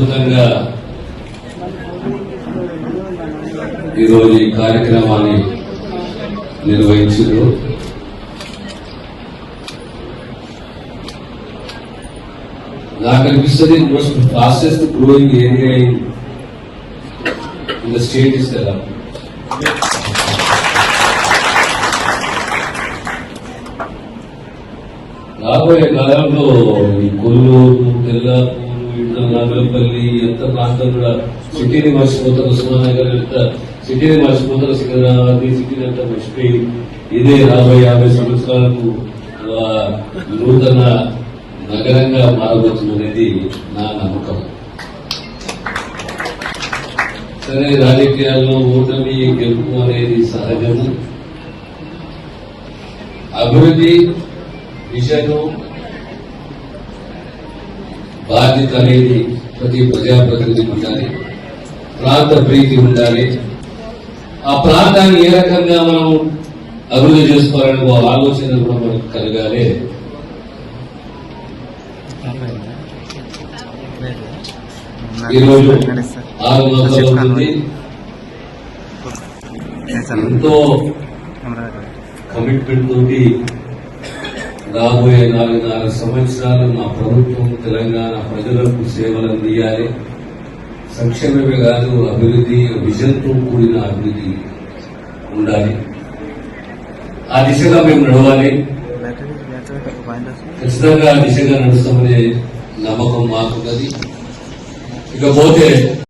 అద్భుతంగా ఈరోజు ఈ కార్యక్రమాన్ని నిర్వహించారు. నాకు అనిపిస్తుంది most fastest growing area in the state is కదా రాబోయే కాలంలో ఈ కొల్లూరు తెల్లాపూరు ఇట్లా నాగలపల్లి ఎంత ప్రాంతం కూడా సిటీని మర్చిపోతారు ఉస్మానగర్ ఎంత సిటీని మర్చిపోతారు సికింద్రాబాద్ సిటీని ఎంత మర్చిపోయి ఇదే రాబోయే యాభై సంవత్సరాలకు నూతన నగరంగా మారబోతుందనేది నా నమ్మకం. సరే రాజకీయాల్లో ఓటమి గెలుపు అనేది సహజము. అభివృద్ధి విషయం బాధ్యత అనేది ప్రతి ప్రజాప్రతినిధికి ఉండాలి. ప్రాంత ప్రీతి ఉండాలి. ఆ ప్రాంతాన్ని ఏ రకంగా మనం అభివృద్ధి చేసుకోవాలని ఒక ఆలోచన కూడా మనకు కలగాలి. ఈరోజు ఆరు మాసాలు ఎంతో కమిట్మెంట్ తోటి రాబోయే నాలుగున్నర సంవత్సరాలు మా ప్రభుత్వం తెలంగాణ ప్రజలకు సేవలు అందియాలి. సంక్షేమమే కాదు అభివృద్ధి విజన్తో కూడిన అభివృద్ధి ఉండాలి. ఆ దిశగా మేము నడవాలి. ఖచ్చితంగా ఆ దిశగా నడుస్తామనే నమ్మకం మాకున్నది. ఇకపోతే